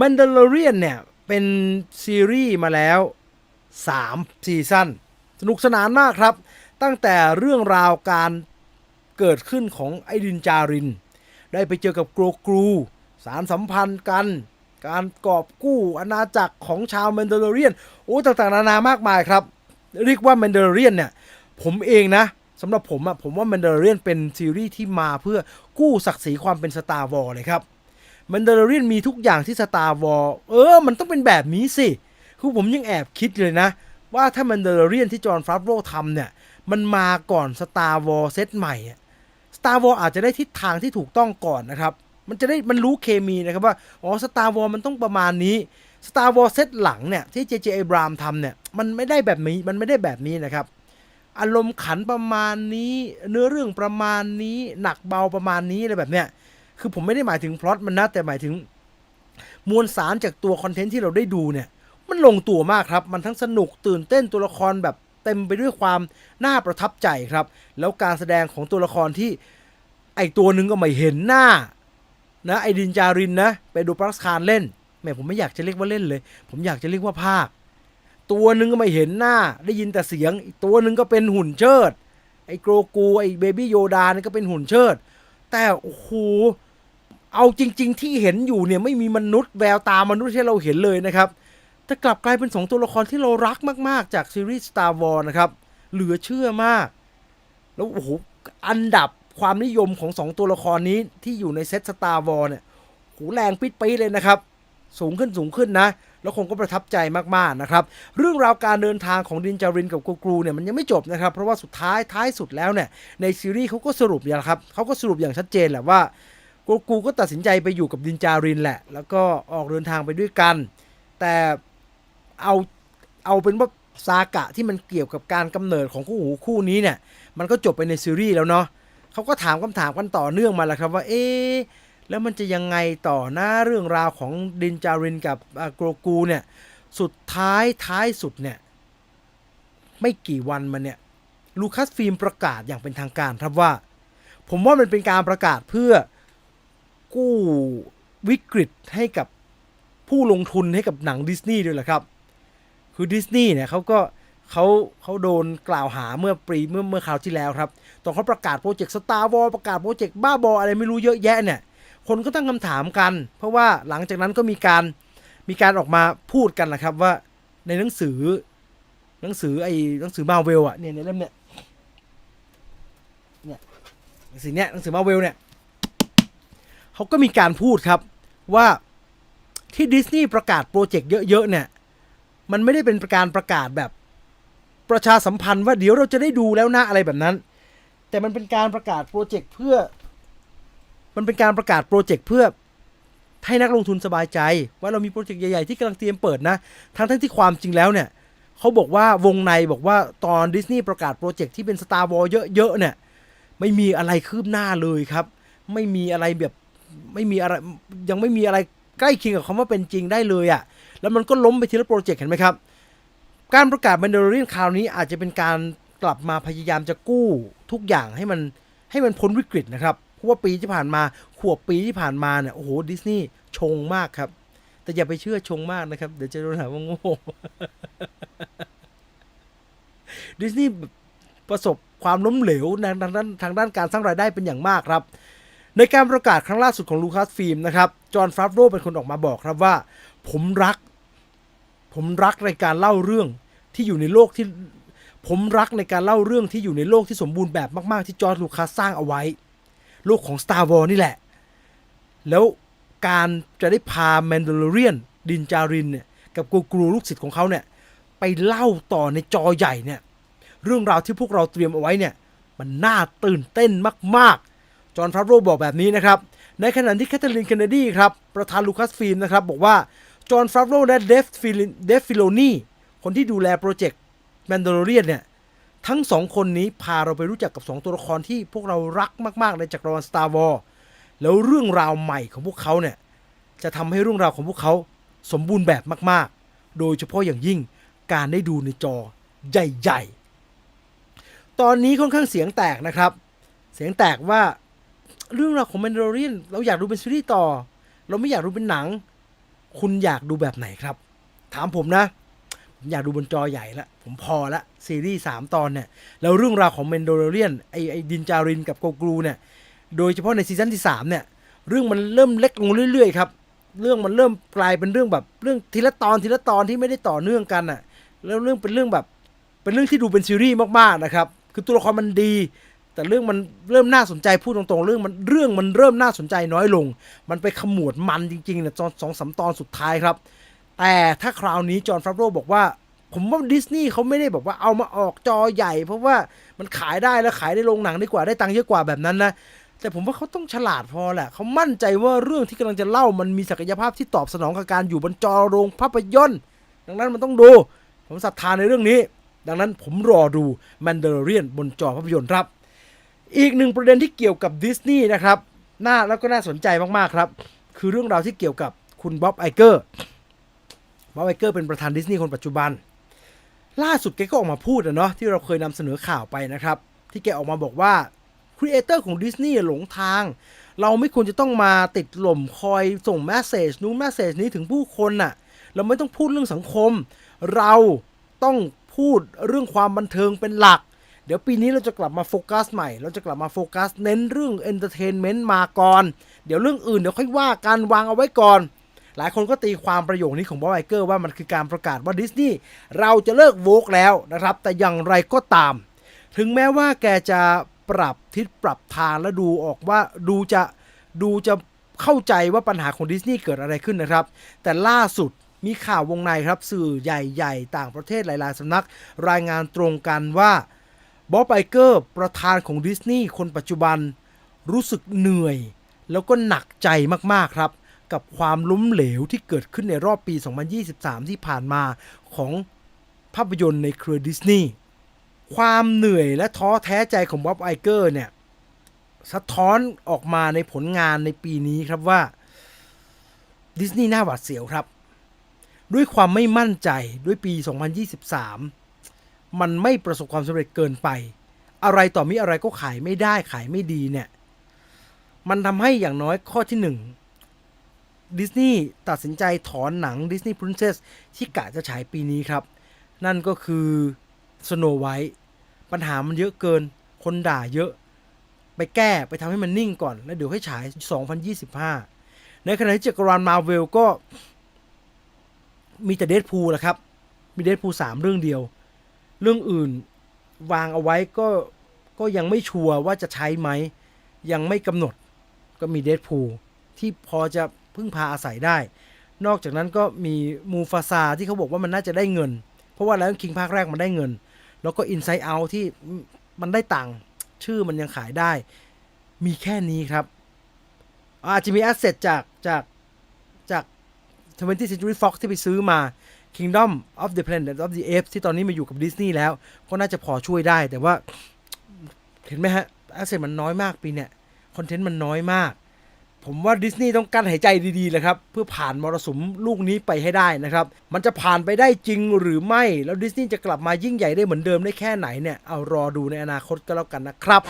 Mandalorian เนี่ยเป็นซีรีส์มาแล้ว 3 ซีซั่นสนุกสนานมากครับ ตั้งแต่เรื่องราวการเกิดขึ้นของไอดินจาริน ได้ไปเจอกับโกรกรู สารสัมพันธ์กัน การกอบกู้อาณาจักรของชาวแมนเดาร์เรียน โอ้ต่างๆนานามากมายครับ เรียกว่าแมนเดาร์เรียนเนี่ย ผมเองนะสำหรับผมอะผมว่าแมนเดาร์เรียนเป็นซีรีส์ที่มาเพื่อกู้ศักดิ์ศรีความเป็นสตาร์วอลเลยครับ มันเดอร์เรียนมีทุกอย่างที่สตาร์วอลเออ มันต้องเป็นแบบนี้สิ คือผมยังแอบคิดเลยนะ ว่าถ้ามันเดอร์เรียนที่จอห์นฟราโรทำเนี่ย มันมาก่อนสตาร์วอลเซตใหม่สตาร์วอลอาจจะได้ทิศทางที่ถูกต้องก่อนนะครับ มันจะได้มันรู้เคมีนะครับว่า อ๋อสตาร์วอลมันต้องประมาณนี้สตาร์วอลเซตหลังเนี่ย ที่เจเจไอบรามทำเนี่ย มันไม่ได้แบบนี้มันไม่ได้แบบนี้นะครับอารมณ์ขันประมาณนี้ เนื้อเรื่องประมาณนี้ หนักเบาประมาณนี้อะไรแบบเนี้ย คือผมไม่ได้หมายถึงพล็อตมันนะแต่หมายถึง มวลสารจากตัวคอนเทนต์ที่เราได้ดูเนี่ย มันลงตัวมากครับ มันทั้งสนุกตื่นเต้นตัวละครแบบเต็มไปด้วยความน่าประทับใจครับ แล้วการแสดงของตัวละครที่ไอตัวหนึงก็ไม่เห็นหน้านะไอดินจารินนะไปดูปรัสคารเล่นแม่ผมไม่อยากจะเรียกว่าเล่นเลย ผมอยากจะเรียกว่าภาค ตัวหนึ่งก็ไม่เห็นหน้า ได้ยินแต่เสียงอีกตัวหนึ่งก็เป็นหุ่นเชิด ไอ้โกรกูไอ้เบบี้โยดานี่ก็เป็นหุ่นเชิด แต่โอ้โห เอาจริง ๆ ที่เห็นอยู่เนี่ยไม่มีมนุษย์แววตามนุษย์ที่เราเห็นเลยนะครับแต่กลับกลายเป็นสองตัวละครที่เรารักมาก ๆ จากซีรีส์ Star Wars นะครับเหลือเชื่อมาก แล้วโอ้โหอันดับความนิยมของสองตัวละครนี้ที่อยู่ในเซต Star Wars เนี่ยโหแรงปิดปีเลยนะครับ สูงขึ้นสูงขึ้นนะ แล้วคงก็ประทับใจมากๆนะครับ เรื่องราวการเดินทางของดินจารินกับกูกรูเนี่ยมันยังไม่จบนะครับ เพราะว่าสุดท้ายท้ายสุดแล้วเนี่ยในซีรีส์เขาก็สรุปอย่างครับเขาก็สรุปอย่างชัดเจนแหละว่า กูกูก็ตัดสินใจไปอยู่กับดินจารินแหละ แล้วก็ออกเดินทางไปด้วยกัน แต่เอาเอาเป็นว่าซากะที่มันเกี่ยวกับการกำเนิดของคู่หูคู่นี้เนี่ย มันก็จบไปในซีรีส์แล้วเนาะเขาก็ถามคำถามกันต่อเนื่องมาแหละครับว่า เอ๊แล้วมันจะยังไงต่อหน้าเรื่องราวของดินจารินกับอาโกรกูเนี่ย สุดท้ายท้ายสุดเนี่ย ไม่กี่วันมาเนี่ย ลูคัสฟิล์มประกาศอย่างเป็นทางการครับว่า ผมว่ามันเป็นการประกาศเพื่อ กู้วิกฤตให้กับผู้ลงทุนให้กับหนังดิสนีย์ด้วยแหละครับ คือดิสนีย์เนี่ยเขาก็เขาเขาโดนกล่าวหาเมื่อปีเมื่อเมื่อคราวที่แล้วครับ ตอนเขาประกาศโปรเจกต์สตาร์วอลประกาศโปรเจกต์บ้าบออะไรไม่รู้เยอะแยะเนี่ย คนก็ตั้งคำถามกัน เพราะว่าหลังจากนั้นก็มีการมีการออกมาพูดกันนะครับว่าในหนังสือหนังสือไอ้หนังสือมาเวลอะเนี่ยในเล่มเนี่ยเนี่ยหนังสือเนี่ยหนังสือมาเวลเนี่ย เขาก็มีการพูดครับว่าที่ดิสนีย์ประกาศโปรเจกต์เยอะๆเนี่ย มันไม่ได้เป็นการประกาศแบบประชาสัมพันธ์ว่าเดี๋ยวเราจะได้ดูแล้วนะอะไรแบบนั้น แต่มันเป็นการประกาศโปรเจกต์เพื่อ มันเป็นการประกาศโปรเจกต์เพื่อให้นักลงทุนสบายใจ ว่าเรามีโปรเจกต์ใหญ่ๆที่กำลังเตรียมเปิดนะ ทั้งทั้งที่ความจริงแล้วเนี่ยเขาบอกว่าวงในบอกว่าตอนดิสนีย์ประกาศโปรเจกต์ที่เป็น Star Wars เยอะๆเนี่ย ไม่มีอะไรคืบหน้าเลยครับ ไม่มีอะไรแบบ ไม่มีอะไรยังไม่มีอะไรใกล้เคียงกับคำว่าเป็นจริงได้เลยอะ่ะแล้วมันก็ล้มไปทีละโปรเจกต์เห็นไหมครับ การประกาศ Mandalorian คราวนี้อาจจะเป็นการกลับมาพยายามจะกู้ทุกอย่างให้มันให้มันพ้นวิกฤตนะครับเพราะว่าปีที่ผ่านมาขวบปีที่ผ่านมาเนี่ยโอ้โหดิสนีย์ชงมากครับแต่อย่าไปเชื่อชงมากนะครับ เดี๋ยวจะโดนหาว่าโง่ดิสนีย์ประสบความล้มเหลวในทางด้านทางด้านการสร้างรายได้เป็นอย่างมากครับ ในการประกาศครั้งล่าสุดของลูคัสฟิล์มนะครับจอห์นฟราโรเป็นคนออกมาบอกครับว่า ผมรัก ผมรักในการเล่าเรื่องที่อยู่ในโลกที่ ผมรักในการเล่าเรื่องที่อยู่ในโลกที่สมบูรณ์แบบมาก ๆ ที่จอร์จลูคัสสร้างเอาไว้ โลกของ Star Wars นี่แหละ แล้วการจะได้พาแมนดาร์เรียนดินจารินเนี่ยกับกูกรูลูกศิษย์ของเขาเนี่ยไปเล่าต่อในจอใหญ่เนี่ยเรื่องราวที่พวกเราเตรียมเอาไว้เนี่ยมันน่าตื่นเต้นมากๆ จอห์นฟราโรบอกแบบนี้นะครับ ในขณะที่แคทเธอรีนเคนเนดีครับ ประธานลูคัสฟิล์มนะครับ บอกว่า จอห์นฟราโรและเดฟฟิลเดฟฟิโลนีคนที่ดูแลโปรเจกต์แมนดาร์เรียนเนี่ย ทั้งสองคนนี้พาเราไปรู้จักกับสองตัวละครที่พวกเรารักมาก ๆ ในจักรวาล Star Wars แล้วเรื่องราวใหม่ของพวกเขาเนี่ย จะทำให้เรื่องราวของพวกเขาสมบูรณ์แบบมาก ๆ โดยเฉพาะอย่างยิ่งการได้ดูในจอใหญ่ ๆ ตอนนี้ค่อนข้างเสียงแตกนะครับ เสียงแตกว่า เรื่องราวของแมนดารินเราอยากดูเป็นซีรีส์ต่อ เราไม่อยากดูเป็นหนัง คุณอยากดูแบบไหนครับ ถามผมนะ ผมอยากดูบนจอใหญ่ละผมพอละซีรีส์สามตอนเนี่ยแล้วเรื่องราวของเมนโดเรียนไอไอดินจารินกับโกกรูเนี่ยโดยเฉพาะในซีซั่นที่สามเนี่ยเรื่องมันเริ่มเล็กลงเรื่อยๆครับเรื่องมันเริ่มกลายเป็นเรื่องแบบเรื่องทีละตอนทีละตอนที่ไม่ได้ต่อเนื่องกันอะแล้วเรื่องเป็นเรื่องแบบเป็นเรื่องที่ดูเป็นซีรีส์มากๆนะครับ คือตัวละครมันดี แต่เรื่องมันเริ่มน่าสนใจพูดตรงๆเรื่องมันเรื่องมันเริ่มน่าสนใจน้อยลง มันไปขมวดมันจริงๆเนี่ยตอนสองสามตอนสุดท้ายครับ แต่ถ้าคราวนี้จอห์นฟราโรบอกว่า ผมว่าดิสนีย์เขาไม่ได้บอกว่าเอามาออกจอใหญ่ เพราะว่ามันขายได้แล้วขายในโรงหนังดีกว่าได้ตังค์เยอะกว่าแบบนั้นนะแต่ผมว่าเขาต้องฉลาดพอแหละ เขามั่นใจว่าเรื่องที่กำลังจะเล่ามันมีศักยภาพที่ตอบสนองกับการอยู่บนจอโรงภาพยนตร์ดังนั้นมันต้องดู ผมศรัทธาในเรื่องนี้ ดังนั้นผมรอดู Mandalorian บนจอภาพยนตร์ครับ อีกหนึ่งประเด็นที่เกี่ยวกับดิสนีย์นะครับน่าแล้วก็น่าสนใจมากๆครับ คือเรื่องราวที่เกี่ยวกับคุณบ๊อบไอเกอร์บ๊อบไอเกอร์เป็นประธานดิสนีย์คนปัจจุบัน ล่าสุดแกก็ออกมาพูดอะเนาะที่เราเคยนำเสนอข่าวไปนะครับ ที่แกออกมาบอกว่าครีเอเตอร์ของดิสนีย์หลงทาง เราไม่ควรจะต้องมาติดหล่มคอยส่งแมสเซจนู้นแมสเซจนี้ถึงผู้คนน่ะ เราไม่ต้องพูดเรื่องสังคม เราต้องพูดเรื่องความบันเทิงเป็นหลัก เดี๋ยวปีนี้เราจะกลับมาโฟกัสใหม่ เราจะกลับมาโฟกัสเน้นเรื่องเอนเตอร์เทนเมนต์มาก่อน เดี๋ยวเรื่องอื่นเดี๋ยวค่อยว่ากันวางเอาไว้ก่อน หลายคนก็ตีความประโยคนี้ของบอไอเกอร์ว่ามันคือการประกาศว่าดิสนีย์เราจะเลิกโวกแล้วนะครับ แต่อย่างไรก็ตาม ถึงแม้ว่าแกจะปรับทิศปรับทางและดูออกว่าดูจะดูจะเข้าใจว่าปัญหาของดิสนีย์เกิดอะไรขึ้นนะครับ แต่ล่าสุดมีข่าววงในครับสื่อใหญ่ ๆ ต่างประเทศหลาย ๆสำนัก รายงานตรงกันว่า บอสไบเกอร์ประธานของดิสนีย์คนปัจจุบัน รู้สึกเหนื่อย แล้วก็หนักใจมาก ๆ ครับ กับความล้มเหลวที่เกิดขึ้นในรอบปี 2023 ที่ผ่านมาของภาพยนตร์ในเครือดิสนีย์ความเหนื่อยและท้อแท้ใจของบ๊อบไอเกอร์เนี่ย สะท้อนออกมาในผลงานในปีนี้ครับว่าดิสนีย์น่าหวาดเสียวครับ ด้วยความไม่มั่นใจด้วยปี 2023 มันไม่ประสบความสำเร็จเกินไป อะไรต่อมีอะไรก็ขายไม่ได้ขายไม่ดีเนี่ย มันทำให้อย่างน้อยข้อที่หนึ่งดิสนีย์ตัดสินใจถอนหนัง Disney Princess ที่กะจะฉายปีนี้ครับ นั่นก็คือ Snow White ปัญหามันเยอะเกิน คนด่าเยอะ ไปแก้ไปทำให้มันนิ่งก่อน แล้วเดี๋ยวให้ฉาย 2025 ในขณะที่จักรวาลมาเวลก็มีแต่เด p พูลแหละครับ มีเด p พูสามเรื่องเดียว เรื่องอื่นวางเอาไว้ก็ก็ยังไม่ชัวร์ว่าจะใช้ไหม ยังไม่กำหนดก็มีเด p พูที่พอจะพึ่งพาอาศัยได้ นอกจากนั้นก็มีมูฟาซาที่เขาบอกว่ามันน่าจะได้เงิน เพราะว่าแล้วคิงภาคแรกมันได้เงิน แล้วก็ Inside Out ที่มันได้ตังค์ชื่อมันยังขายได้ มีแค่นี้ครับ อาจจะมีแอสเซทจากจากจาก 20th Century Fox ที่ไปซื้อมา Kingdom of the Planet of the Apes ที่ตอนนี้มาอยู่กับดิสนีย์แล้ว ก็น่าจะพอช่วยได้ แต่ว่าเห็นไหมฮะแอสเซทมันน้อยมากปีเนี่ยคอนเทนต์มันน้อยมาก ผมว่าดิสนีย์ต้องกั้นหายใจดีๆเลยครับ เพื่อผ่านมรสุมลูกนี้ไปให้ได้นะครับ มันจะผ่านไปได้จริงหรือไม่ แล้วดิสนีย์จะกลับมายิ่งใหญ่ได้เหมือนเดิมได้แค่ไหนเนี่ย เอารอดูในอนาคตก็แล้วกันนะครับ